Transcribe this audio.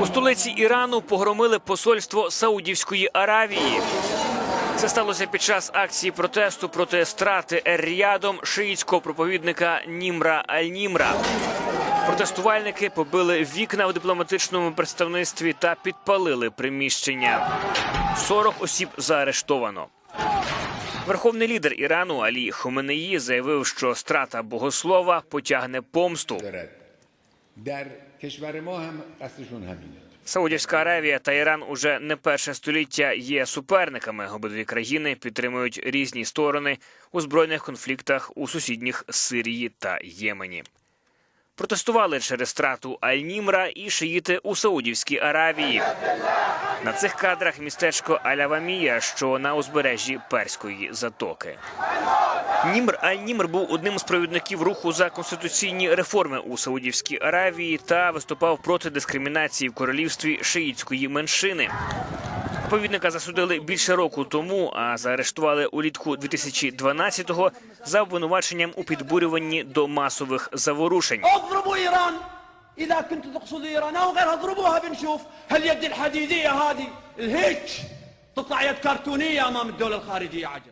У столиці Ірану погромили посольство Саудівської Аравії. Це сталося під час акції протесту проти страти Ер-Ріядом шиїцького проповідника Німра Аль-Німра. Протестувальники побили вікна в дипломатичному представництві та підпалили приміщення. 40 осіб заарештовано. Верховний лідер Ірану Алі Хоменеї заявив, що страта богослова потягне помсту. Саудівська Аравія та Іран уже не перше століття є суперниками. Обидві країни підтримують різні сторони у збройних конфліктах у сусідніх Сирії та Ємені. Протестували через страту Аль-Німра і шиїти у Саудівській Аравії. На цих кадрах містечко Алявамія, що на узбережжі Перської затоки. Німр Аль-Німр був одним з провідників руху за конституційні реформи у Саудівській Аравії та виступав проти дискримінації в королівстві шиїтської меншини. Проповідника засудили більше року тому, а заарештували улітку 2012-го за обвинуваченням у підбурюванні до масових заворушень. اضربوا ايران اذا كنتوا تقصدوا ايران او غيرها اضربوها بنشوف هاليد الحديديه هذه الهيك تطلع يد كرتونيه امام الدوله الخارجيه عجب